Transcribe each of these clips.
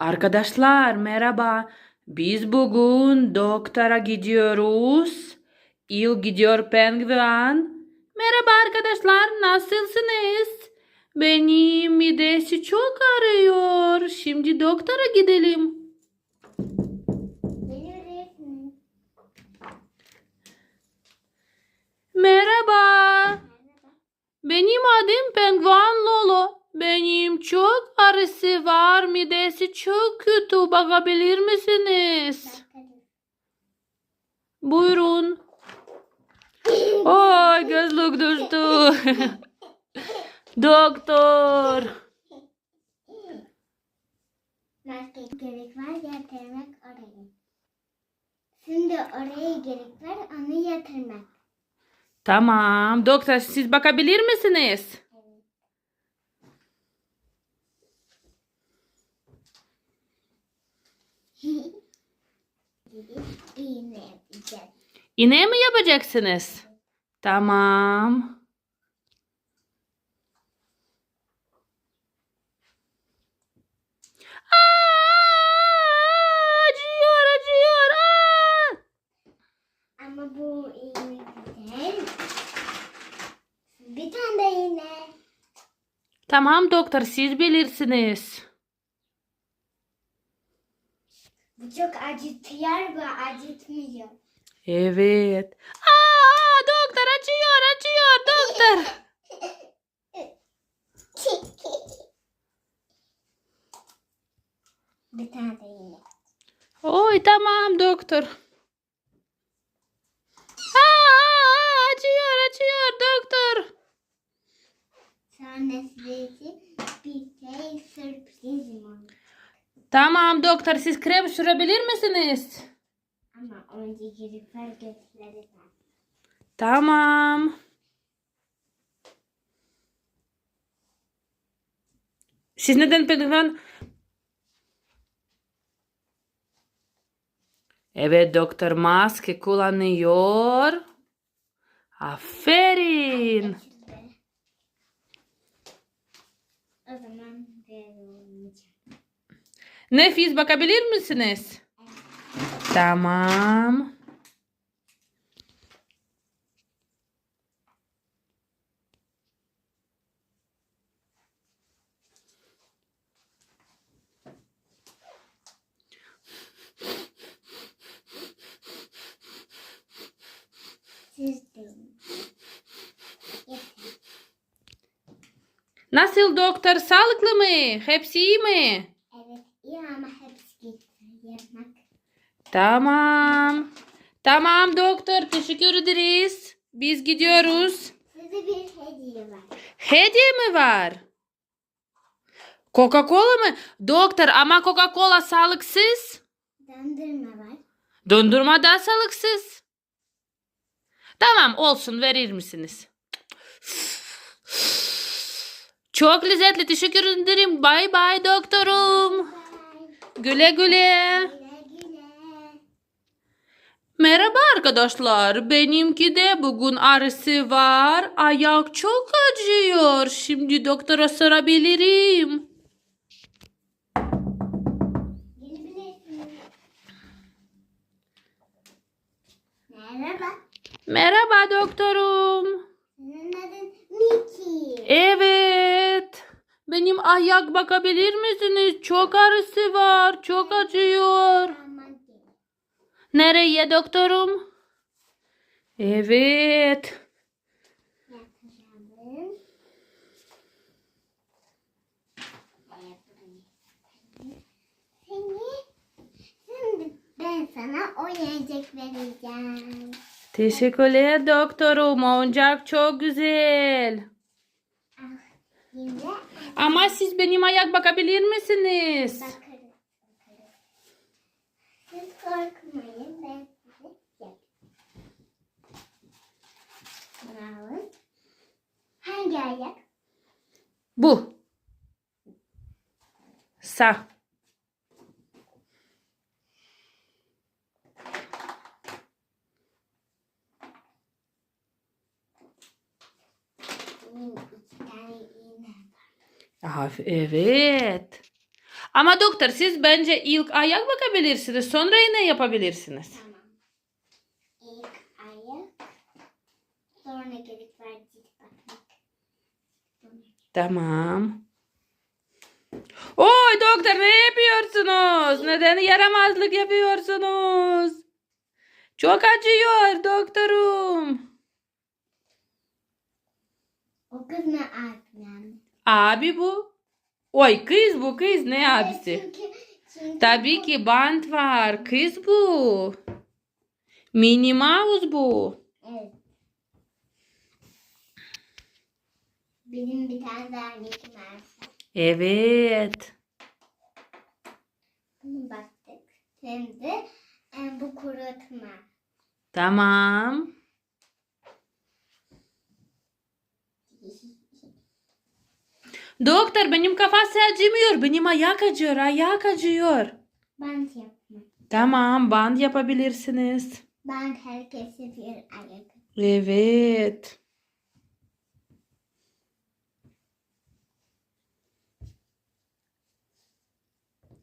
Arkadaşlar merhaba. Biz bugün doktora gidiyoruz. İyi gidiyor penguen. Merhaba arkadaşlar nasılsınız? Benim midesi çok ağrıyor. Şimdi doktora gidelim. Merhaba. Benim adım Penguen Lolo. Benim çok ağrısı var. Midesi çok kötü. Bakabilir misiniz? Buyurun. Oy gözlük düştü. Doktor. Gerek var yatırmak oraya. Şimdi oraya gerek var onu yatırmak. Tamam. Doktor siz bakabilir misiniz? İğne yapacağız. İğne mi yapacaksınız? Tamam. Aa, acıyor, acıyor. Aa! Ama bu iğne güzel. Bir tane iğne. Tamam doktor siz bilirsiniz. Bu çok acıtıyor bu acıtmıyor. Evet. Aa, doktor acıyor, acıyor doktor. Bir tane de iğne. Oy tamam doktor. Aa, acıyor, acıyor doktor. Sonra size bir şey sürprizim oldu. Tamam doktor siz krem sürebilir misiniz? Ama önce var göstereceğim. Tamam. Siz neden penguen? Evet doktor maske kullanıyor. Aferin. O zaman böyle olmayacak. Nefis bakabilir misiniz? Tamam. Nasıl doktor? Sağlıklı mı? Hepsi iyi mi? İyi ama hepsi gitti. Yapmak. Tamam. Tamam doktor teşekkür ederiz. Biz gidiyoruz. Size bir hediye var. Hediye mi var? Coca-Cola mı? Doktor ama Coca-Cola sağlıksız. Dondurma var. Dondurma da sağlıksız. Tamam olsun verir misiniz? Çok lezzetli teşekkür ederim. Bay bay doktorum. Güle güle. Merhaba arkadaşlar. Benimki de bugün ağrısı var. Ayak çok acıyor. Şimdi doktora sorabilirim. Merhaba. Merhaba doktorum. Senin adın Mickey. Evet. Benim ayak bakabilir misiniz? Çok ağrısı var. Çok acıyor. Nereye doktorum? Evet. Ben sana oyuncak vereceğim. Teşekkürler doktorum. Oyuncak çok güzel. Ama siz benim ayak bakabilir misiniz? Siz korkmayın ben size. Hangi ayak? Bu. Sağ. Benim Ah, evet. Ama doktor siz bence ilk ayak bakabilirsiniz. Sonra iğne yapabilirsiniz. Tamam. İlk ayak. Sonra gerek var cilt bakmak. Tamam. Oy doktor ne yapıyorsunuz? Neden yaramazlık yapıyorsunuz? Çok acıyor doktorum. O kız ne abim? Abi bu. Oy kız bu kız ne abisi? Çünkü, çünkü Tabii ki bant var. Kız bu. Minnie Mouse bu. Evet. Benim bir tane daha Mickey Mouse. Evet. Bunu baktık. De e, bu kurutma. Tamam. Doktor benim kafası acımıyor. Benim ayak acıyor. Ayak acıyor. Bant yapma. Tamam band yapabilirsiniz. Bant herkes yapıyor ayak. Evet.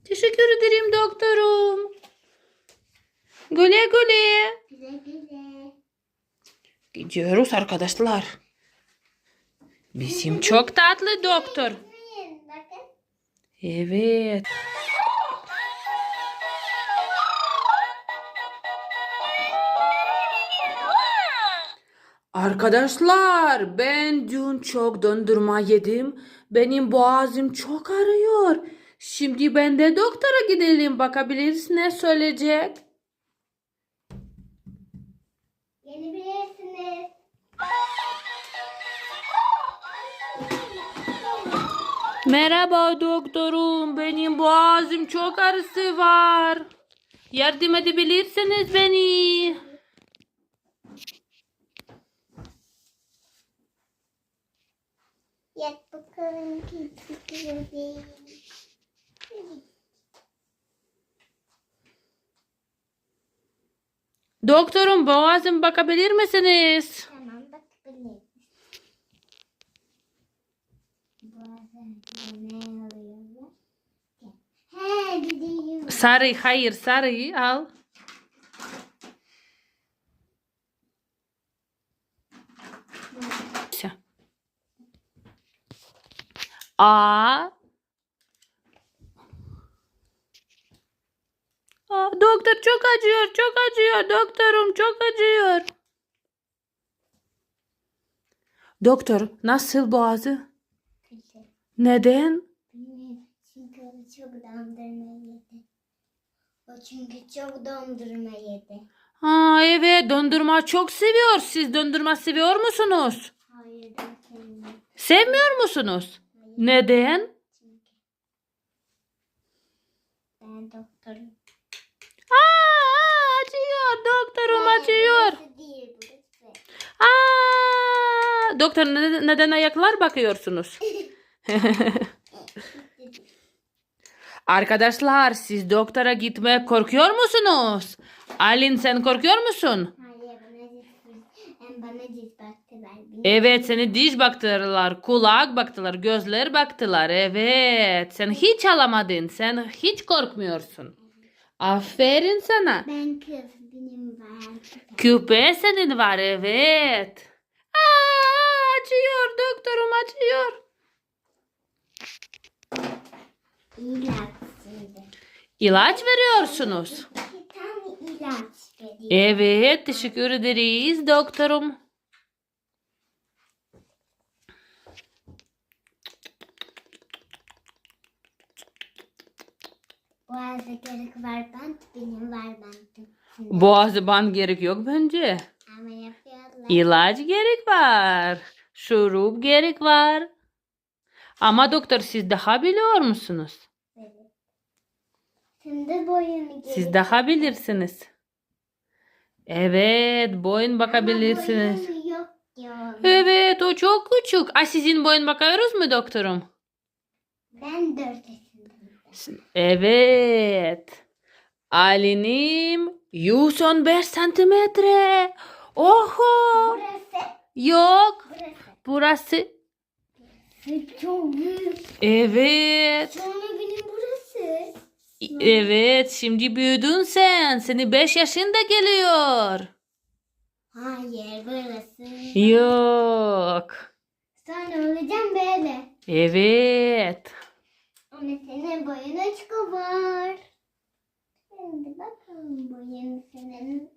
Teşekkür ederim doktorum. Güle güle. Güle güle. Gidiyoruz arkadaşlar. Bizim çok tatlı doktor. Evet. Arkadaşlar ben dün çok dondurma yedim. Benim boğazım çok ağrıyor. Şimdi ben de doktora gidelim. Bakabiliriz ne söyleyecek. Merhaba doktorum. Benim boğazım çok ağrısı var. Yardım edebilirsiniz beni. Yat bakalım küçük bebeğim. Doktorum boğazım bakabilir misiniz? Tamam bakabiliriz. Sarı hayır sarıyı al. A Aa, doktor çok acıyor, çok acıyor. Doktorum çok acıyor. Doktor, nasıl boğazı? Neden? Çünkü o çok dondurma yedi. O çünkü çok dondurma yedi. Ha evet, dondurma çok seviyor. Siz dondurma seviyor musunuz? Hayır ben sevmiyorum. Sevmiyor musunuz? Neden? Çünkü ben doktorum. Aa, acıyor, doktorum acıyor. Burası değil burası. Aa, doktor neden, neden ayaklar bakıyorsunuz? Arkadaşlar siz doktora gitmeye korkuyor musunuz? Alin sen korkuyor musun? Evet seni diş baktılar, kulak baktılar, gözler baktılar. Evet sen hiç alamadın, sen hiç korkmuyorsun. Aferin sana. Ben kız benim var. Küpe senin var evet. Aa, acıyor doktorum acıyor. İlaç şimdi. İlaç veriyorsunuz. Tane ilaç. Evet teşekkür ederiz doktorum. Boğazda gerek var bant benim var bantım. Boğazı band gerek yok bence. Ama yapıyorlar. İlaç gerek var. Şurup gerek var. Ama doktor siz daha biliyor musunuz? Şimdi boyunu gerek. Siz daha bilirsiniz. Evet boyun bakabilirsiniz. Boyun yok diyorum. Evet o çok küçük. Ay sizin boyun bakıyoruz mu doktorum? Ben dört yaşındayım. Evet. Alinim 115 santimetre. Oho. Burası. Yok. Burası. Burası. Çok büyük. Evet. Sonra. Evet şimdi büyüdün sen. Seni 5 yaşında geliyor. Hayır burası. Yok. Sonra olacağım böyle. Evet. Ama senin boyun var. Şimdi bakalım boyun senin.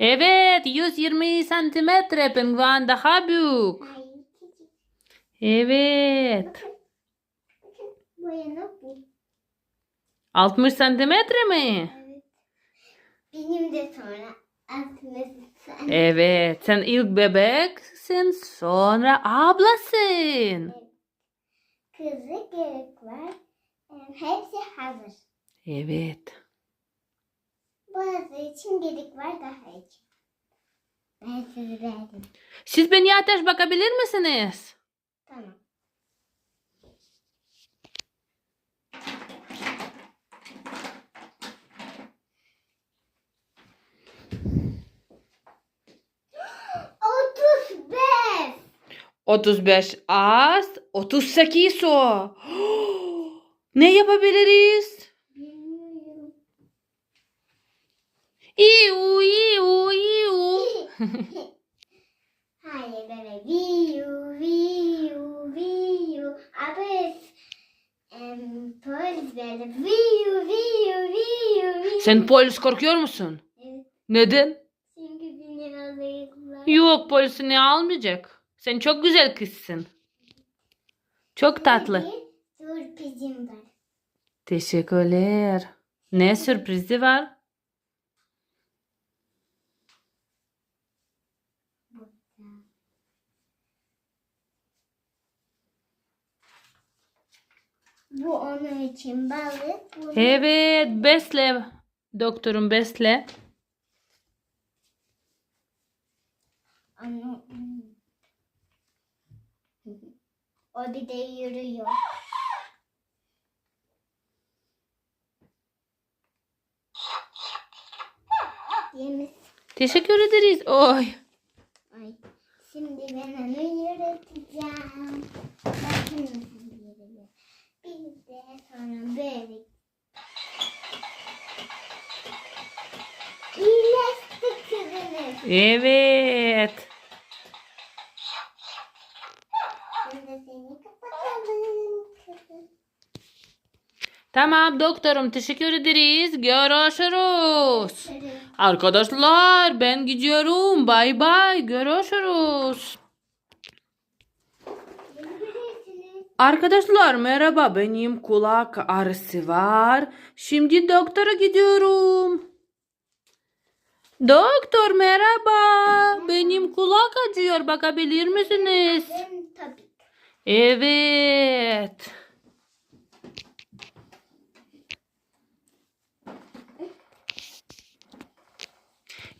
Evet 120 santimetre penguen daha büyük. Hayır küçük. Evet. Bakın. Boyunu bu. 60 santimetre mi? Evet. Benim de sonra atması sen. Evet. Sen ilk bebeksin sonra ablasın. Kızı gerek var. Hepsi hazır. Evet. Bazı için gerek var daha için. Ben sizi verdim. Siz beni ateş bakabilir misiniz? 35 az, 38 o. Ne yapabiliriz? İyu, iyu, iyu. Hayır böyle viyu viyu viyu. Abi em, polis böyle viyu viyu viyu viyu. Sen polis korkuyor musun? Evet, Neden? Çünkü alıyorlar. Yok polis seni almayacak. Sen çok güzel kızsın. Çok tatlı. Sürprizim var. Teşekkürler. Ne sürprizi var? Bu onun için balık. Bu Evet, besle. Doktorum besle. Onu... O bir de yürüyor. Yemiş. Teşekkür ederiz. Oy. Ay. Şimdi ben onu yürüteceğim. Bakın nasıl yürüyor. Bir de sonra böyle. İyileşti kızınız. Evet. Tamam doktorum teşekkür ederiz. Görüşürüz. Arkadaşlar ben gidiyorum. Bay bay. Görüşürüz. Arkadaşlar merhaba. Benim kulak ağrısı var. Şimdi doktora gidiyorum. Doktor merhaba. Benim kulak acıyor. Bakabilir misiniz? Evet.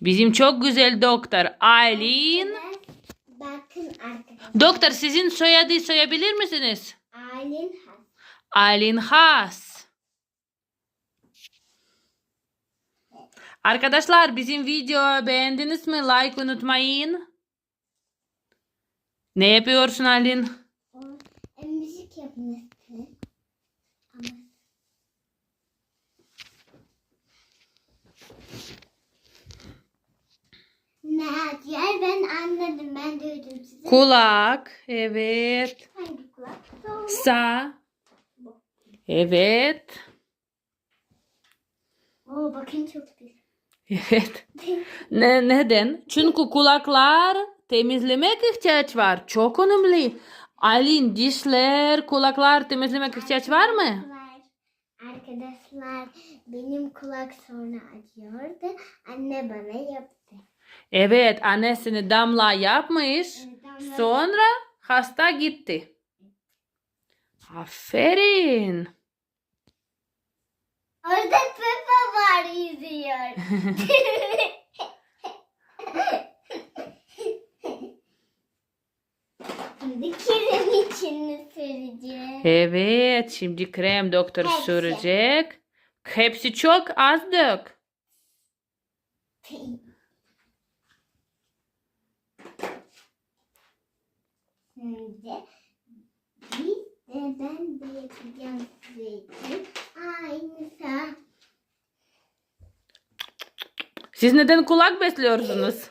Bizim çok güzel doktor Aylin. Bakın arkadaşlar. Doktor sizin soyadı soyabilir misiniz? Aylin Has. Aylin Has. Arkadaşlar bizim videoyu beğendiniz mi? Like unutmayın. Ne yapıyorsun Aylin? O e, müzik yapması. Ama ne diyor ben anladım ben duydum sizi. Kulak. Evet. Hangi kulak? Doğru. Sağ. Evet. Oo bakın çok güzel. Evet. Ne, neden? Çünkü kulaklar temizlemek ihtiyaç var. Çok önemli. Aylin dişler, kulaklar temizlemek ihtiyaç var mı? Arkadaşlar benim kulak sonra acıyordu. Anne bana yaptı. Evet, annesini damla yapmış. Sonra hasta gitti. Aferin. Orada Peppa var yüzüyor. Şimdi krem içini süreceğim. Evet, şimdi krem doktor Hepsi. sürecek. Hepsi çok az dök. önce biz de ben de yapacağım size için aynı saat. Siz neden kulak besliyorsunuz?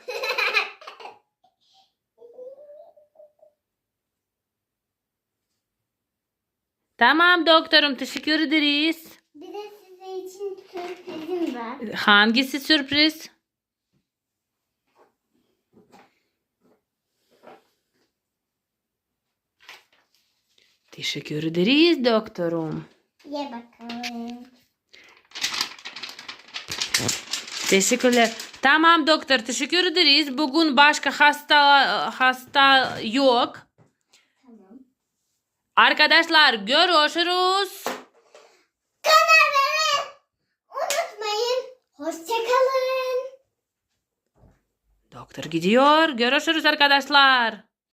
tamam doktorum teşekkür ederiz. Bir de size için sürprizim var. Hangisi sürpriz? Teşekkür ederiz doktorum. Ye bakalım. Teşekkürler. Tamam doktor teşekkür ederiz. Bugün başka hasta hasta yok. Tamam. Arkadaşlar görüşürüz. Kanalları unutmayın. Hoşçakalın. Doktor gidiyor. Görüşürüz arkadaşlar.